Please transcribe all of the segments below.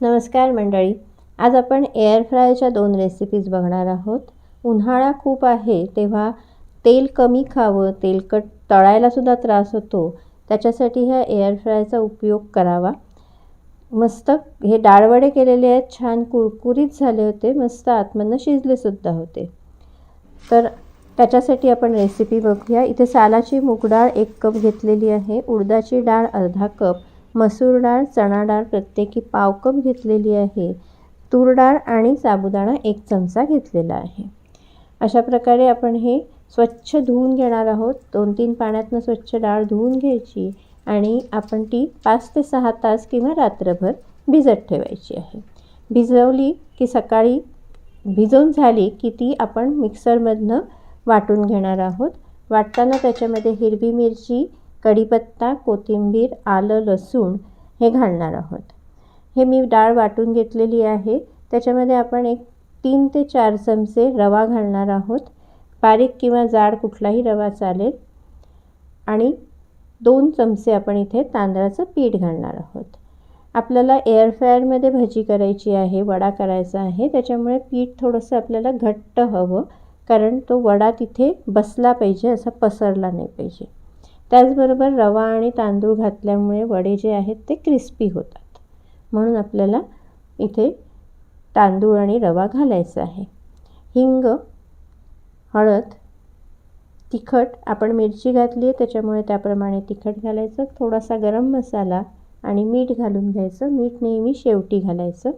नमस्कार मंडळी आज आपण एअर फ्रायच्या दोन रेसिपीज बघणार आहोत. उन्हाळा खूप आहे तेव्हा तेल कमी खावं तेलकट तळायलासुद्धा त्रास होतो. त्याच्यासाठी ह्या एअर फ्रायचा उपयोग करावा. मस्त हे डाळवडे केलेले आहेत छान कुरकुरीत झाले होते मस्त आतमधनं शिजलेसुद्धा होते. तर त्याच्यासाठी आपण रेसिपी बघूया. इथे सालाची मूग डाळ एक कप घेतलेली आहे उडदाची डाळ अर्धा कप. मसूर डाळ चणा डाळ प्रत्येकी पाव कप घेतलेली आहे. तूर डाळ आणि साबुदाणा एक चमचा घेतलेला आहे. अशा प्रकारे आपण हे स्वच्छ धुवून घेणार आहोत. दोन तीन पाण्यातनं स्वच्छ डाळ धुवून घ्यायची आणि आपण ती पाच ते सहा तास किंवा रात्रभर भिजत ठेवायची आहे. भिजवली की सकाळी भिजवून झाली की ती आपण मिक्सरमधनं वाटून घेणार आहोत. वाटताना त्याच्यामध्ये हिरवी मिरची कढीपत्ता कोथिंबीर आलं लसूण हे घालणार आहोत. हे मी डाळ वाटून घेतलेली आहे. त्याच्यामध्ये आपण एक तीन ते चार चमचे रवा घालणार आहोत. बारीक किंवा जाड कुठलाही रवा चालेल. आणि दोन चमचे आपण इथे तांदळाचं पीठ घालणार आहोत. आपल्याला एअरफ्रायरमध्ये भजी करायची आहे वडा करायचा आहे. त्याच्यामुळे पीठ थोडंसं आपल्याला घट्ट हवं कारण तो वडा तिथे बसला पाहिजे असा पसरला नाही पाहिजे. त्याचबरोबर रवा आणि तांदूळ घातल्यामुळे वडे जे आहेत ते क्रिस्पी होतात. म्हणून आपल्याला इथे तांदूळ आणि रवा घालायचा आहे. हिंग हळद तिखट आपण मिरची घातली आहे त्याच्यामुळे त्याप्रमाणे तिखट घालायचं थोडासा गरम मसाला आणि मीठ घालून घ्यायचं मीठ नेहमी शेवटी घालायचं.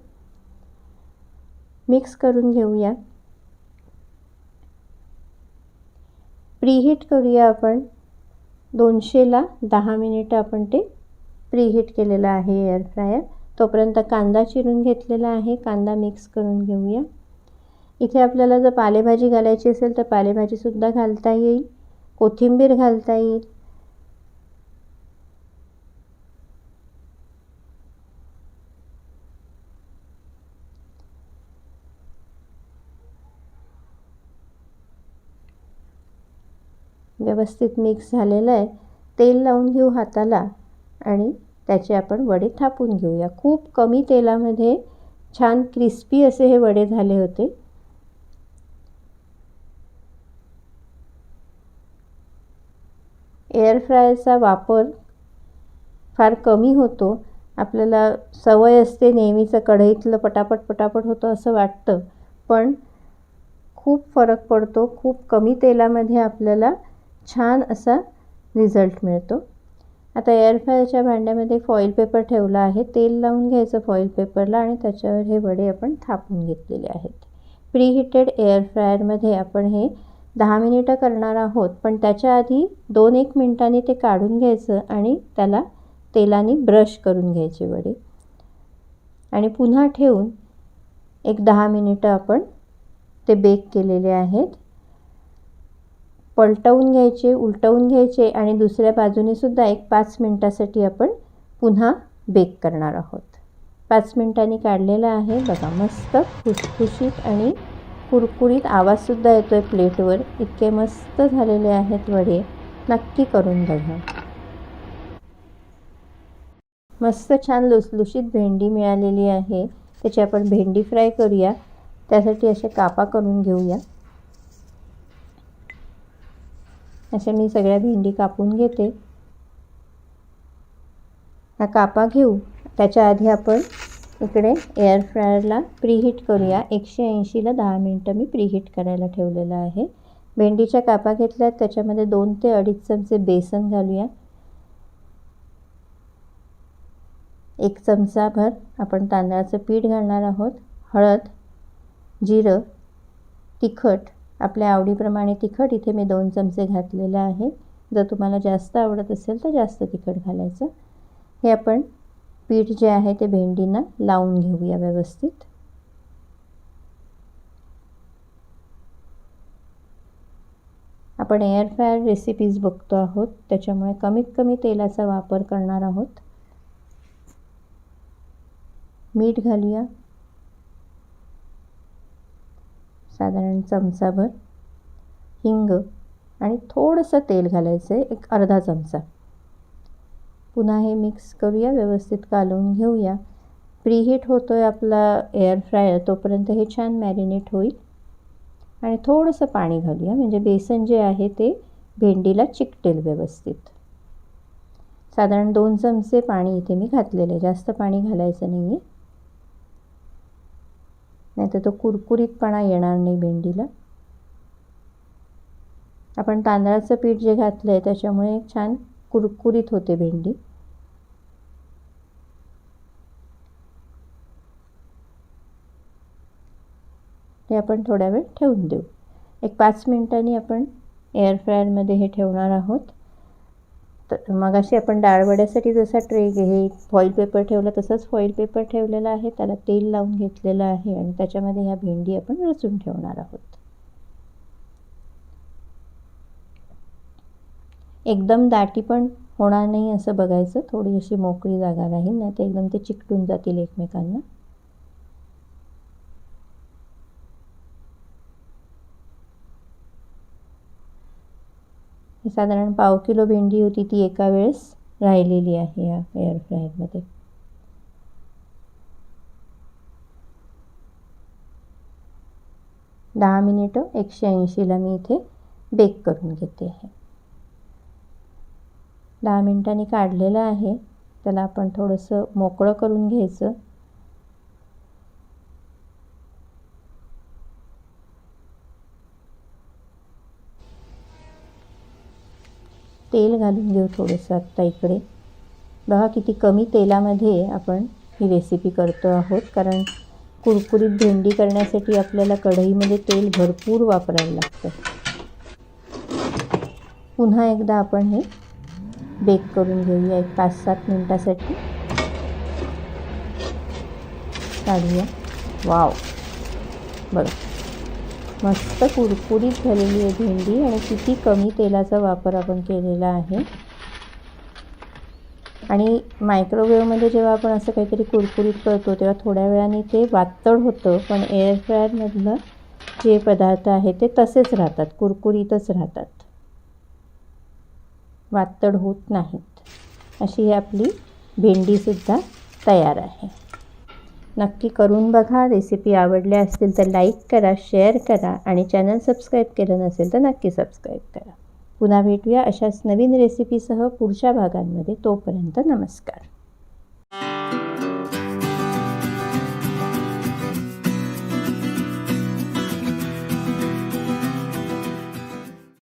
मिक्स करून घेऊया. प्रीहीट करूया आपण. दोनशेला दहा मिनिटं आपण ते प्रीहीट केलेलं आहे एअर फ्रायर तोपर्यंत कांदा चिरून घेतलेला आहे. कांदा मिक्स करून घेऊया. इथे आपल्याला जर पालेभाजी घालायची असेल तर पालेभाजीसुद्धा घालता येईल. कोथिंबीर घालता येईल. व्यवस्थित मिक्स झालेलं आहे. तेल लावून घेऊ हाताला आणि त्याचे आपण वडे थापून घेऊया. खूप कमी तेलामध्ये छान क्रिस्पी असे हे वडे झाले होते. एअर फ्रायरचा वापर फार कमी होतो. आपल्याला सवय असते नेहमीचं कढईतलं पटापट पटापट होतं असं वाटतं. पण खूप फरक पडतो. खूप कमी तेलामध्ये आपल्याला छान असा रिझल्ट मिळतो. आता एअरफ्रायरच्या भांड्यामध्ये फॉईल पेपर ठेवला आहे. तेल लावून घ्यायचं फॉईल पेपरला आणि त्याच्यावर हे वडे आपण थापून घेतलेले आहेत. प्रीहिटेड एअरफ्रायरमध्ये आपण हे दहा मिनिटं करणार आहोत. पण त्याच्या आधी दोन एक मिनटांनी ते काढून घ्यायचं आणि त्याला तेलाने ब्रश करून घ्यायचे वडे. आणि पुन्हा ठेवून एक दहा मिनिटं आपण ते बेक केलेले आहेत. पलटवून घ्यायचे उलटवून घ्यायचे आणि दुसऱ्या बाजूने सुद्धा एक पाच मिनटासाठी आपण पुन्हा बेक करणार आहोत. पाच मिनटांनी काढलेलं आहे. बघा मस्त खुसखुशीत आणि कुरकुरीत आवाजसुद्धा येतो आहे प्लेटवर. इतके मस्त झालेले आहेत वडे. नक्की करून बघा. मस्त छान लुसलुशीत भेंडी मिळालेली आहे. त्याची आपण भेंडी फ्राय करूया. त्यासाठी असे कापा करून घेऊया. अशा मी सगळ्या भेंडी कापून घेते. हा कापा घेऊ. त्याच्या आधी आपण इकडे एअर फ्रायरला प्रीहीट करूया. एकशे ऐंशीला दहा मिनटं मी प्रीहीट करायला ठेवलेलं आहे. भेंडीच्या कापा घेतल्यात. त्याच्यामध्ये दोन ते अडीच चमचे बेसन घालूया. एक चमचाभर आपण तांदळाचं पीठ घालणार आहोत. हळद जिरं तिखट आपल्या आवडीप्रमाणे तिखट इथे मी दोन चमचे घातलेलं आहे. जर तुम्हाला जास्त आवडत असेल तर जास्त तिखट घालायचं. हे आपण पीठ जे आहे ते भेंडींना लावून घेऊया व्यवस्थित. आपण एअर फ्रायर रेसिपीज बघतो आहोत. त्याच्यामुळे कमीत कमी तेलाचा वापर करणार आहोत. मीठ घालूया. साधारण चमचाभर हिंग आणि थोडंसं तेल घालायचं आहे एक अर्धा चमचा. पुन्हा हे मिक्स करूया व्यवस्थित कालवून घेऊया. प्रीहीट होतो आहे आपला एअर फ्रायर तोपर्यंत हे छान मॅरिनेट होईल. आणि थोडंसं पाणी घालूया म्हणजे बेसन जे आहे ते भेंडीला चिकटेल व्यवस्थित. साधारण दोन चमचे पाणी इथे मी घातलेले आहे जास्त पाणी घालायचं नाही आहे नाही तर तो कुरकुरीतपणा येणार नाही भेंडीला. आपण तांदळाचं पीठ जे घातलं आहे त्याच्यामुळे छान कुरकुरीत होते भेंडी. हे आपण थोड्या वेळ ठेवून देऊ. एक पाच मिनिटांनी आपण एअर फ्रायरमध्ये हे ठेवणार आहोत. तर मग अशी आपण डाळवड्यासाठी जसा ट्रे हे फॉईल पेपर ठेवला तसंच फॉईल पेपर ठेवलेला आहे. त्याला तेल लावून घेतलेलं आहे आणि त्याच्यामध्ये ह्या भेंडी आपण रचून ठेवणार आहोत. एकदम दाटी पण होणार नाही असं बघायचं. थोडी अशी मोकळी जागा राहील नाही तर एकदम ते चिकटून जातील एकमेकांना. साधारण पाव किलो भेंडी होती ती एका वेळेस राहिलेली आहे या एअर फ्रायरमध्ये दहा मिनिटं एकशे ऐंशीला मी इथे बेक करून घेते आहे. दहा मिनिटांनी काढलेलं आहे त्याला आपण थोडंसं मोकळं करून घ्यायचं. तेल घालून घेऊ थोडंसं आत्ता इकडे. बघा किती कमी तेलामध्ये आपण ही रेसिपी करतो आहोत. कारण कुरकुरीत भेंडी करण्यासाठी आपल्याला कढईमध्ये तेल भरपूर वापरायला लागतं. पुन्हा एकदा आपण हे बेक करून घेऊया. एक पाच सात मिनटासाठी. काढूया. वाव बरं. मस्त कुरकुरीत झालेली आहे भेंडी आणि किती कमी तेलाचा वापर आपण केलेला आहे. आणि मायक्रोवेवमध्ये जेव्हा आपण असं काहीतरी कुरकुरीत करतो तेव्हा थोड्या वेळाने ते वातड होतं पण एअर फ्रायरमधलं जे पदार्थ आहे ते तसेच राहतात कुरकुरीतच राहतात. वातड होत नाहीत. अशी ही आपली भेंडीसुद्धा तयार आहे. नक्की करून बघा. रेसिपी आवडल्या असतील तर लाईक करा शेअर करा आणि चॅनल सबस्क्राईब केलं नसेल तर नक्की सबस्क्राईब करा. पुन्हा भेटूया अशाच नवीन रेसिपीसह पुढच्या भागांमध्ये. तोपर्यंत नमस्कार.